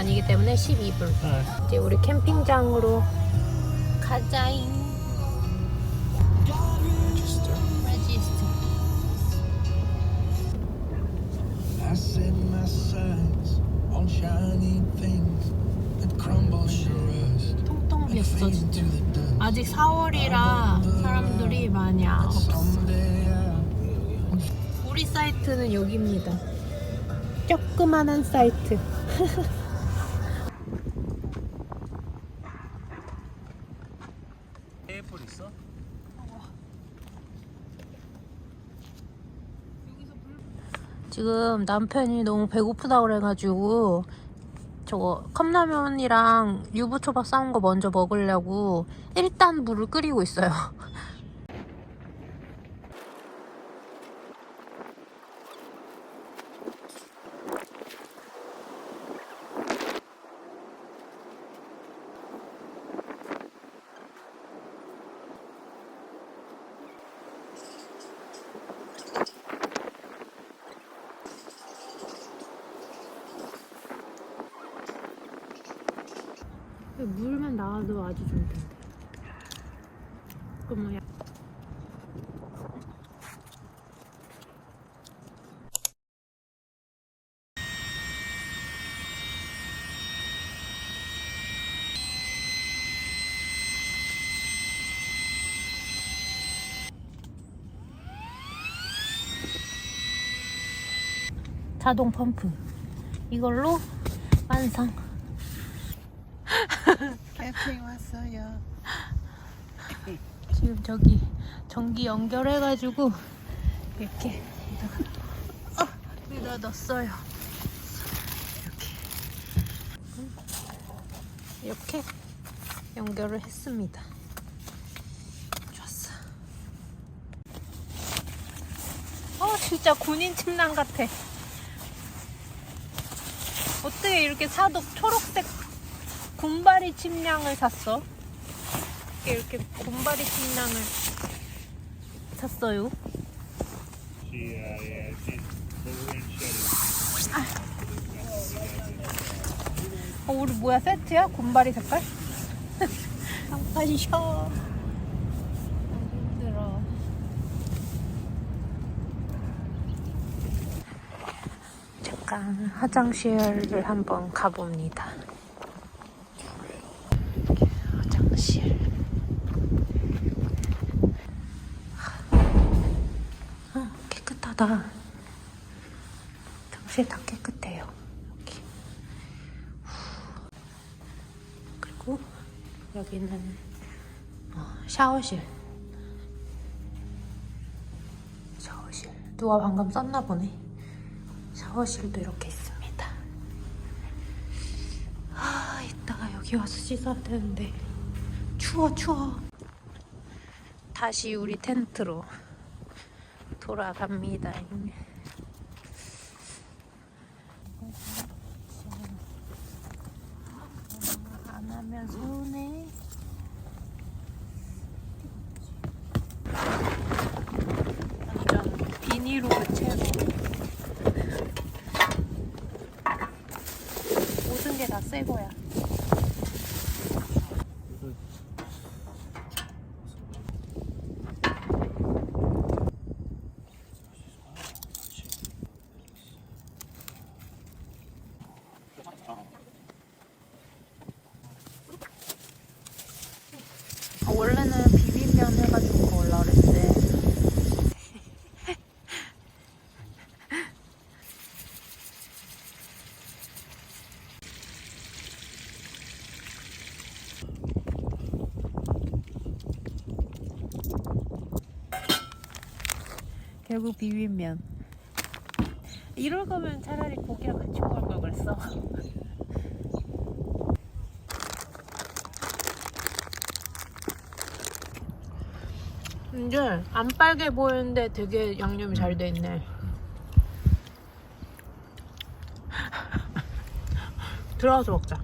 아니기 때문에 12불. 네. 이제 우리 캠핑장으로 가자잉. 통통 비었어 진짜. 아직 4월이라 사람들이 많이 없어. 우리 사이트는 여기입니다. 조그만한 사이트. 애플 있어? 지금 남편이 너무 배고프다 그래가지고 저거 컵라면이랑 유부초밥 싸운 거 먼저 먹으려고 일단 물을 끓이고 있어요. 물만 나와도 아주 좋을 텐데. 그럼 뭐 야- 자동 펌프 이걸로 완성. 캠핑 왔어요. 지금 저기 전기 연결해가지고 이렇게 어, 여기다 넣었어요. 이렇게 이렇게 연결을 했습니다. 좋았어. 어 진짜 군인 침낭 같아. 어떻게 이렇게 사독 초록색 군바리 침낭을 샀어? 이렇게 곰바리 침낭을 샀어요. 어, 우리 뭐야 세트야? 곰바리 색깔? 잠깐 쉬어. 힘들어. 잠깐 화장실을 한번 가봅니다. 이렇게 화장실. 어, 깨끗하다. 화장실 다 깨끗해요. 여기. 그리고 여기는 어, 샤워실. 샤워실. 누가 방금 썼나 보네. 샤워실도 이렇게 있습니다. 아, 이따가 여기 와서 씻어야 되는데 추워 추워. 다시 우리 텐트로 돌아갑니다. 안 하면 서운해. 완전 비닐로 채로. 모든 게 다 새 거야. 아, 원래는 비빔면 해가지고 먹으려고 그랬는데 결국 비빔면 이럴 거면 차라리 고기랑 같이 먹을 걸 그랬어 이제 안 빨개 보이는데 되게 양념이 잘 돼 있네. 들어가서 먹자.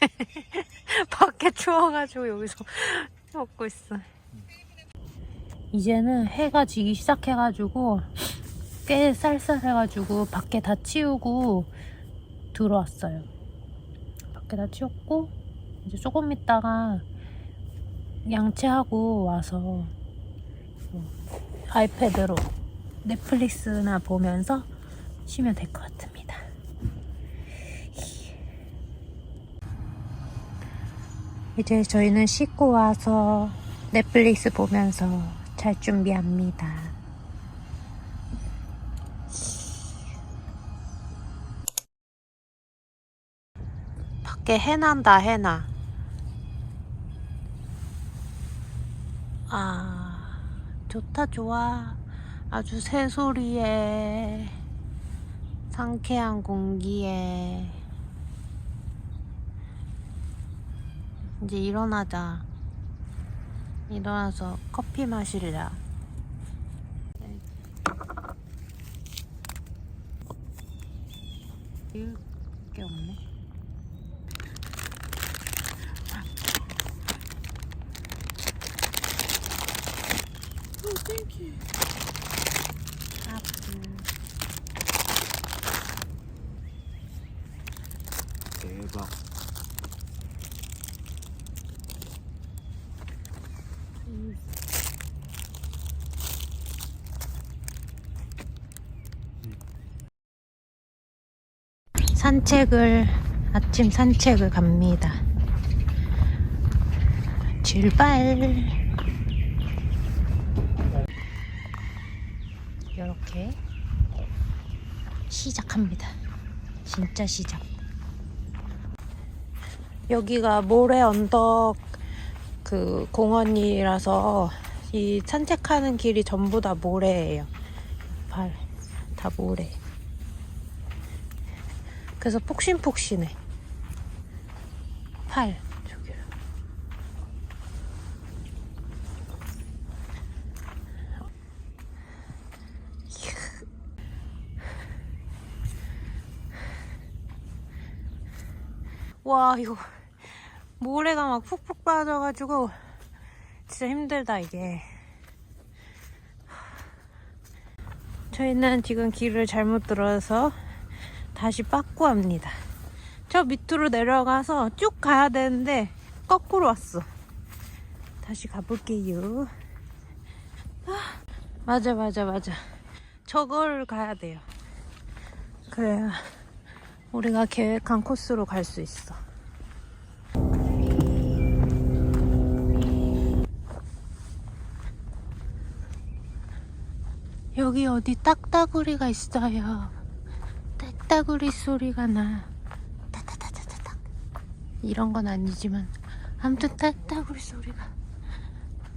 밖에 추워가지고 여기서 먹고 있어. 이제는 해가 지기 시작해가지고 꽤 쌀쌀해가지고 밖에 다 치우고 들어왔어요. 밖에 다 치웠고 이제 조금 있다가 양치하고 와서 뭐 아이패드로 넷플릭스나 보면서 쉬면 될 것 같습니다. 이제 저희는 씻고 와서 넷플릭스 보면서 잘 준비합니다. 밖에 해난다 해나. 아 좋다 좋아. 아주 새소리에 상쾌한 공기에 이제 일어나자. 일어나서 커피 마실래. 이게 없네. 아플. 대박. 산책을 아침 산책을 갑니다. 출발. 이렇게 시작합니다. 진짜 시작. 여기가 모래 언덕 그 공원이라서 이 산책하는 길이 전부 다 모래예요. 발 다 모래. 그래서 폭신폭신해. 팔 저기. 와 이거 모래가 막 푹푹 빠져가지고 진짜 힘들다 이게. 저희는 지금 길을 잘못 들어서 다시 빠꾸합니다. 저 밑으로 내려가서 쭉 가야 되는데 거꾸로 왔어. 다시 가볼게요. 아, 맞아 맞아 맞아. 저걸 가야 돼요. 그래야 우리가 계획한 코스로 갈 수 있어. 여기 어디 딱따구리가 있어요. 딱따구리 소리가 나. 타타타타타닥. 이런 건 아니지만 아무튼 딱따구리 소리가.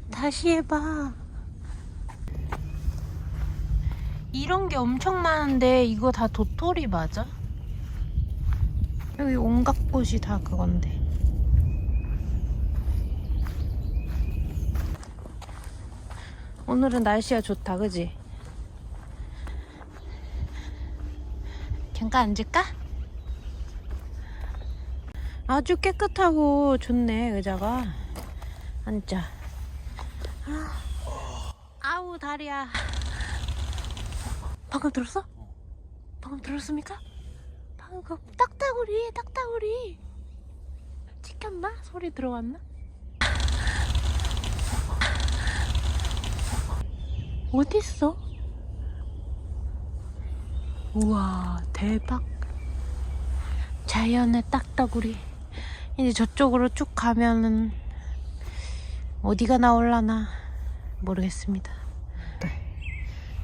다시 해봐. 이런 게 엄청 많은데 이거 다 도토리 맞아? 여기 온갖 곳이 다 그건데. 오늘은 날씨가 좋다, 그지? 잠깐 앉을까? 아주 깨끗하고 좋네, 의자가. 앉자. 아, 아우, 다리야. 방금 들었어? 방금 들었습니까? 방금 그 딱따구리, 딱따구리. 찍혔나? 소리 들어왔나? 어딨어? 우와 대박. 자연의 딱따구리. 이제 저쪽으로 쭉 가면은 어디가 나올라나 모르겠습니다.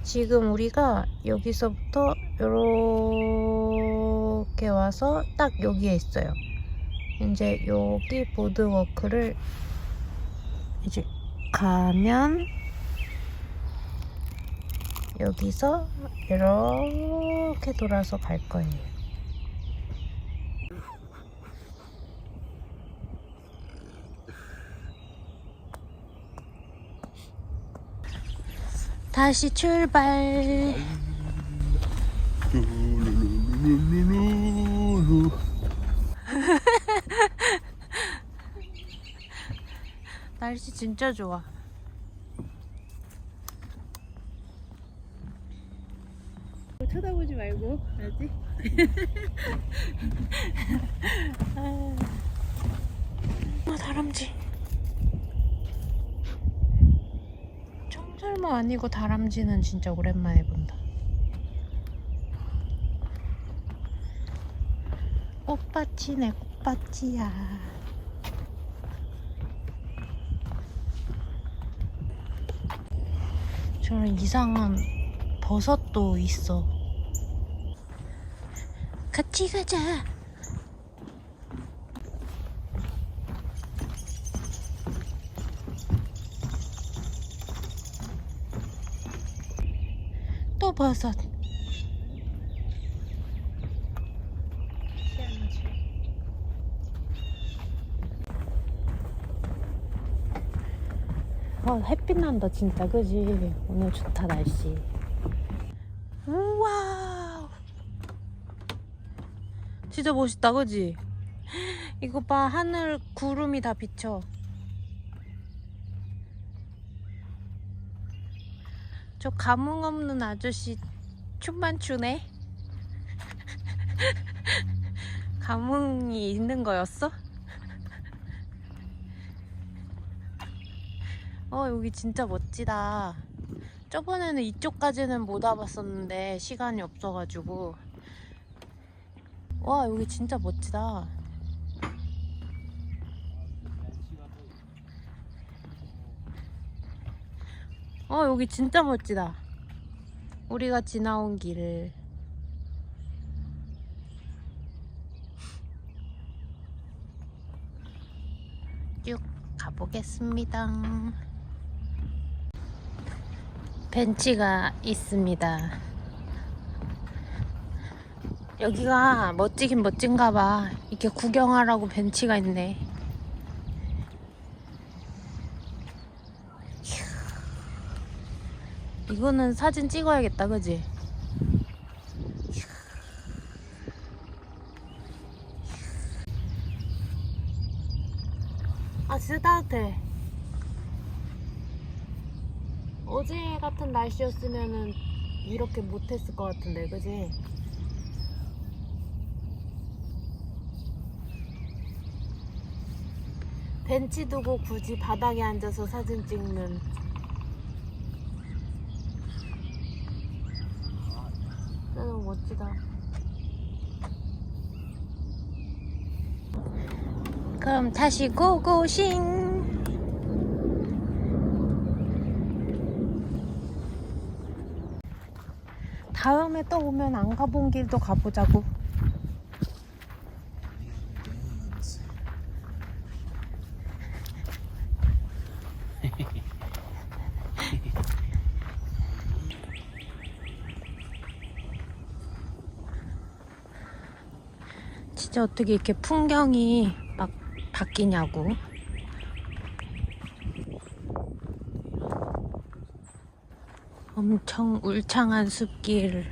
지금 우리가 여기서부터 요렇게 와서 딱 여기에 있어요. 이제 여기 보드워크를 이제 가면 여기서 이렇게 돌아서 갈 거예요. 다시 출발. 날씨 진짜 좋아. 말고 쳐다보지 말고 알지? 아, 아 다람쥐 청설모 아니고 다람쥐는 진짜 오랜만에 본다 꽃밭이네 꽃밭이야 저런 이상한 버섯도 있어. 같이 가자. 또 버섯. 아, 햇빛 난다 진짜 그지? 오늘 좋다 날씨. 우와. 진짜 멋있다 그지? 이거 봐 하늘 구름이 다 비쳐. 저 감흥 없는 아저씨 춤만 추네. 감흥이 있는 거였어? 어, 여기 진짜 멋지다. 저번에는 이쪽까지는 못 와봤었는데, 시간이 없어가지고. 와, 여기 진짜 멋지다. 어, 여기 진짜 멋지다. 우리가 지나온 길을. 쭉 가보겠습니다. 벤치가 있습니다. 여기가 멋지긴 멋진가 봐. 이렇게 구경하라고 벤치가 있네. 휴. 이거는 사진 찍어야겠다, 그지? 휴. 아, 진짜 따뜻해. 어제 같은 날씨였으면은 이렇게 못했을 것 같은데, 그지? 벤치 두고 굳이 바닥에 앉아서 사진 찍는 너무 멋지다. 그럼 다시 고고싱! 다음에 또 오면 안 가본 길도 가보자고. 진짜 어떻게 이렇게 풍경이 막 바뀌냐고. 엄청 울창한 숲길을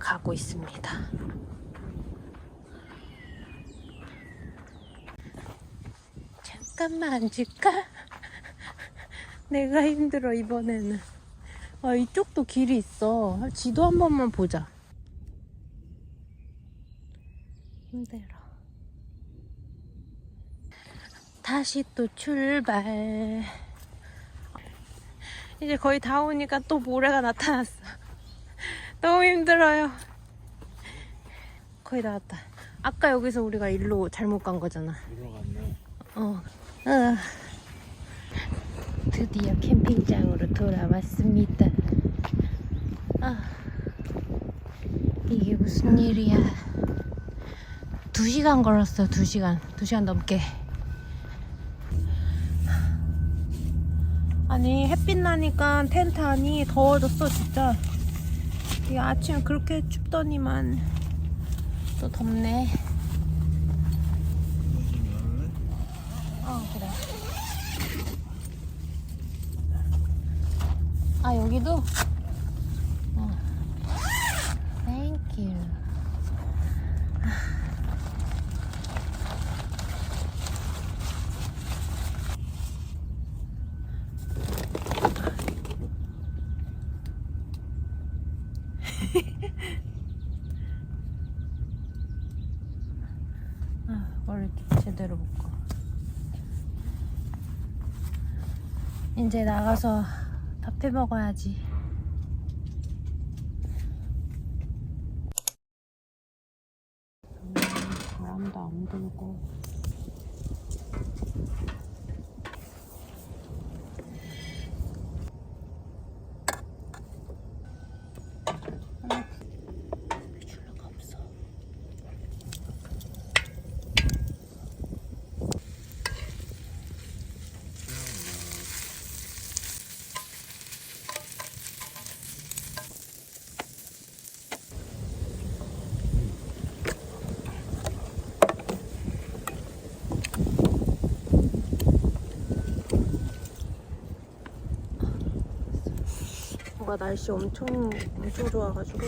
가고 있습니다. 잠깐만 앉을까? 내가 힘들어 이번에는. 아 이쪽도 길이 있어. 지도 한 번만 보자. 힘들어. 다시 또 출발. 이제 거의 다 오니까 또 모래가 나타났어. 너무 힘들어요. 거의 다 왔다. 아까 여기서 우리가 일로 잘못 간 거잖아. 어. 어. 드디어 캠핑장으로 돌아왔습니다. 아. 이게 무슨 일이야. 두 시간 걸었어, 두 시간. 두 시간 넘게. 아니, 햇빛 나니까 텐트 안이 더워졌어, 진짜. 이 아침에 그렇게 춥더니만 또 덥네. 어, 그래. 아, 여기도? 어. Thank you. 아, 원래 제대로 먹고. 이제 나가서 밥해 먹어야지. 음, 바람도 안 불고. 줄라가 없어. 날씨 엄청 엄청 좋아가지고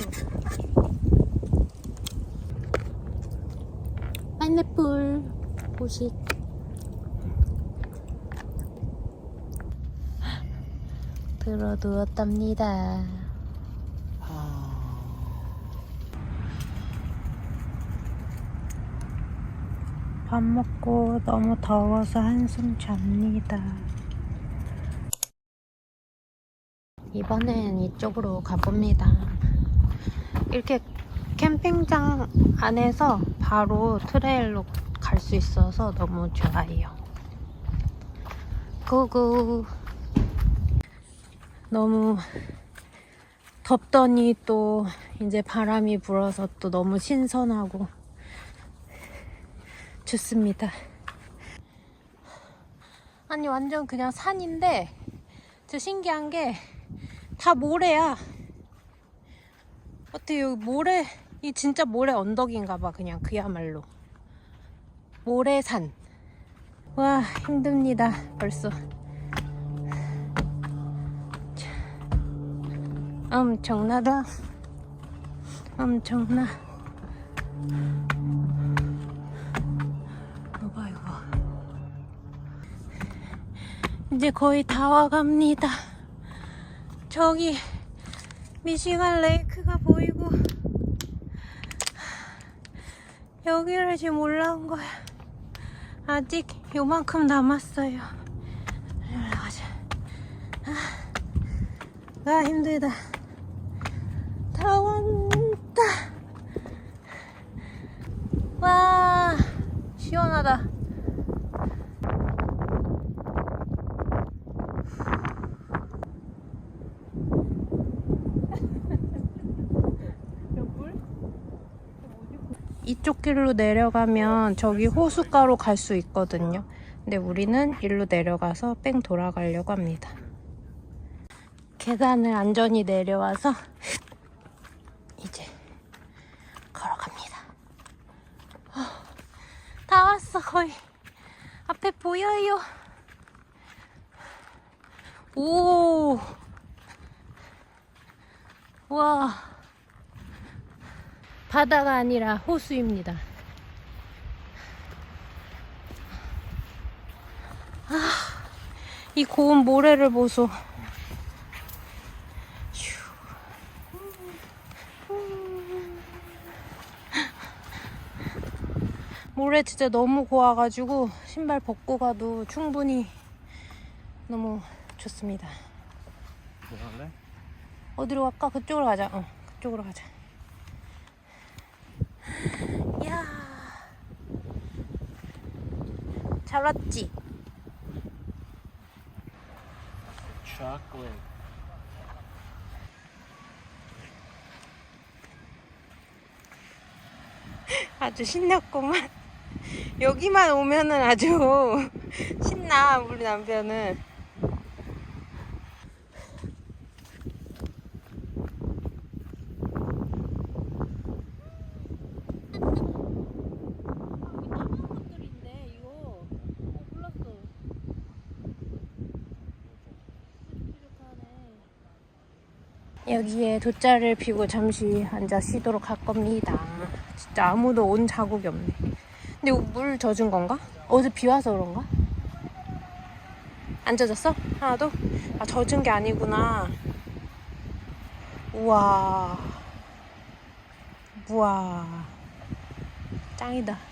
파인애플 보식 들어 누웠답니다. 밥 먹고 너무 더워서 한숨 잡니다. 이번엔 이쪽으로 가봅니다. 이렇게 캠핑장 안에서 바로 트레일로 갈 수 있어서 너무 좋아요. 고고. 너무 덥더니 또 이제 바람이 불어서 또 너무 신선하고 좋습니다. 아니 완전 그냥 산인데 저 신기한 게 다 모래야. 어때 여기 모래 이 진짜 모래 언덕인가 봐 그냥 그야말로 모래산. 와 힘듭니다 벌써. 자, 엄청나다. 엄청나. 이거 이거. 이제 거의 다 와갑니다. 저기 미시간 레이크가 보이고 여기를 지금 올라온 거야. 아직 요만큼 남았어요. 올라가자. 아, 아 힘들다. 다 왔다. 와 시원하다. 이쪽 길로 내려가면 저기 호숫가로 갈 수 있거든요. 근데 우리는 일로 내려가서 뺑 돌아가려고 합니다. 계단을 안전히 내려와서 이제 걸어갑니다. 어, 다 왔어 거의 앞에 보여요. 오, 와. 바다가 아니라 호수입니다. 아, 이 고운 모래를 보소. 휴. 모래 진짜 너무 고와가지고 신발 벗고 가도 충분히 너무 좋습니다. 뭐 할래? 어디로 갈까? 그쪽으로 가자. 어, 그쪽으로 가자. 잘 왔지? Chocolate. 아주 신났구만. 여기만 오면은 아주 신나, 우리 남편은. 여기에 돗자리를 피고 잠시 앉아 쉬도록 할 겁니다. 진짜 아무도 온 자국이 없네. 근데 물 젖은 건가? 어제 비 와서 그런가? 안 젖었어? 하나도? 아, 젖은 게 아니구나. 우와. 우와. 짱이다.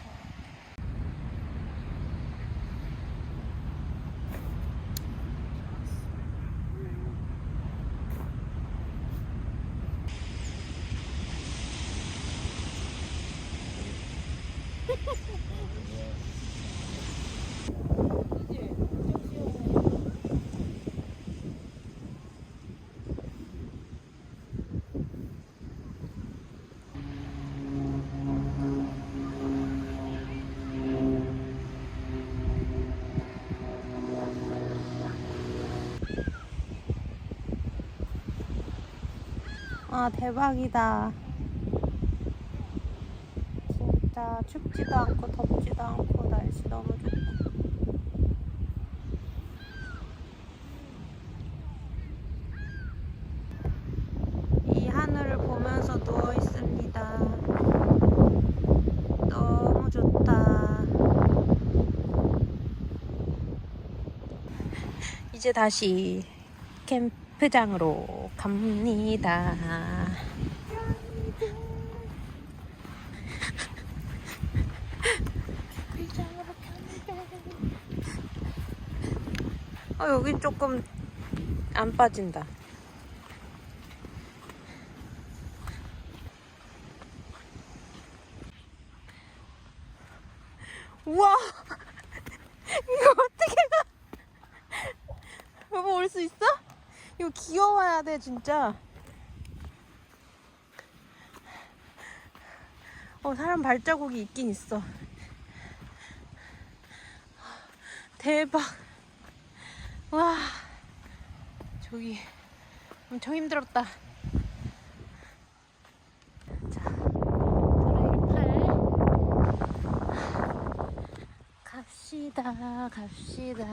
아 대박이다. 진짜 춥지도 않고 덥지도 않고 날씨 너무 좋고. 이 하늘을 보면서 누워 있습니다. 너무 좋다. 이제 다시 캠프 장으로 갑니다. 아, 여기 조금 안 빠진다. 우와! 이거 어떻게 가? 여보 올 수 있어? 이거 귀여워야 돼 진짜. 어 사람 발자국이 있긴 있어. 대박. 와 저기 엄청 힘들었다. 자8 갑시다 갑시다.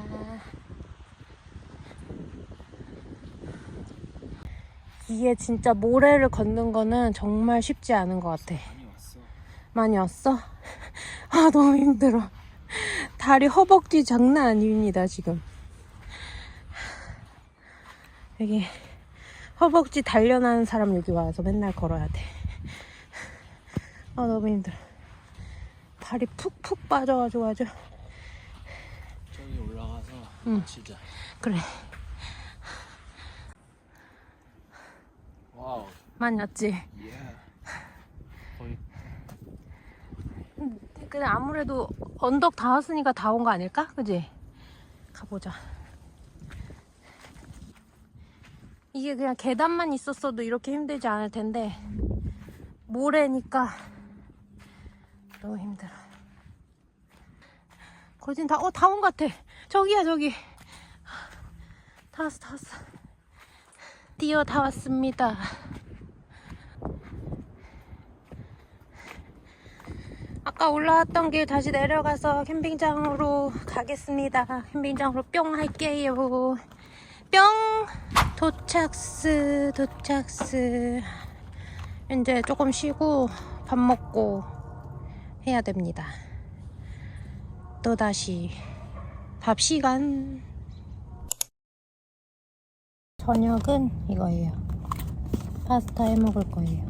이게 진짜 모래를 걷는 거는 정말 쉽지 않은 것 같아. 많이 왔어. 많이 왔어? 아, 너무 힘들어. 다리 허벅지 장난 아닙니다, 지금. 여기 허벅지 단련하는 사람 여기 와서 맨날 걸어야 돼. 아, 너무 힘들어. 발이 푹푹 빠져가지고 아주. 저기 올라가서 응. 치자. 그래. 와우. 많이 왔지? 예. 거의 근데 아무래도 언덕 다 왔으니까 다 온 거 아닐까? 그지? 가보자. 이게 그냥 계단만 있었어도 이렇게 힘들지 않을 텐데 모래니까 너무 힘들어. 거진 다, 어, 다 온 것 같아. 저기야, 저기. 다 왔어, 다 왔어. 뛰어 다 왔습니다. 아까 올라왔던 길 다시 내려가서 캠핑장으로 가겠습니다. 캠핑장으로 뿅 할게요. 뿅! 도착스, 도착스. 이제 조금 쉬고 밥 먹고 해야 됩니다. 또다시 밥 시간. 저녁은 이거예요. 파스타 해 먹을 거예요.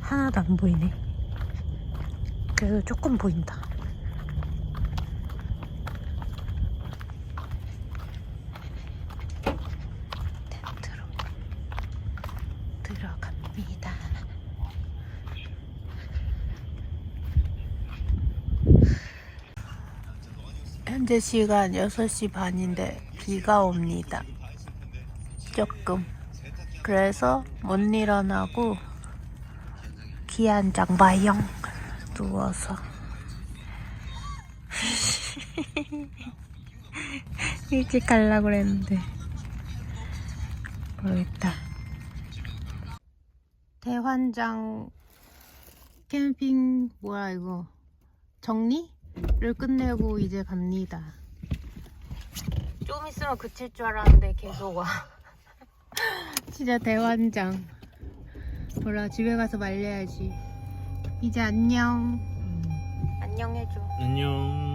하나도 안 보이네. 그래도 조금 보인다. 텐트로 들어갑니다. 현재 시간 6시 반인데 비가 옵니다. 조금. 그래서 못 일어나고 기안장 바영 누워서. 일찍 가려고 그랬는데. 모르겠다. 대환장 캠핑 뭐야 이거? 정리 를 끝내고 이제 갑니다 좀 있으면 그칠 줄 알았는데 계속 와. 진짜 대환장. 몰라 집에 가서 말려야지. 이제 안녕. 안녕 해줘. 안녕.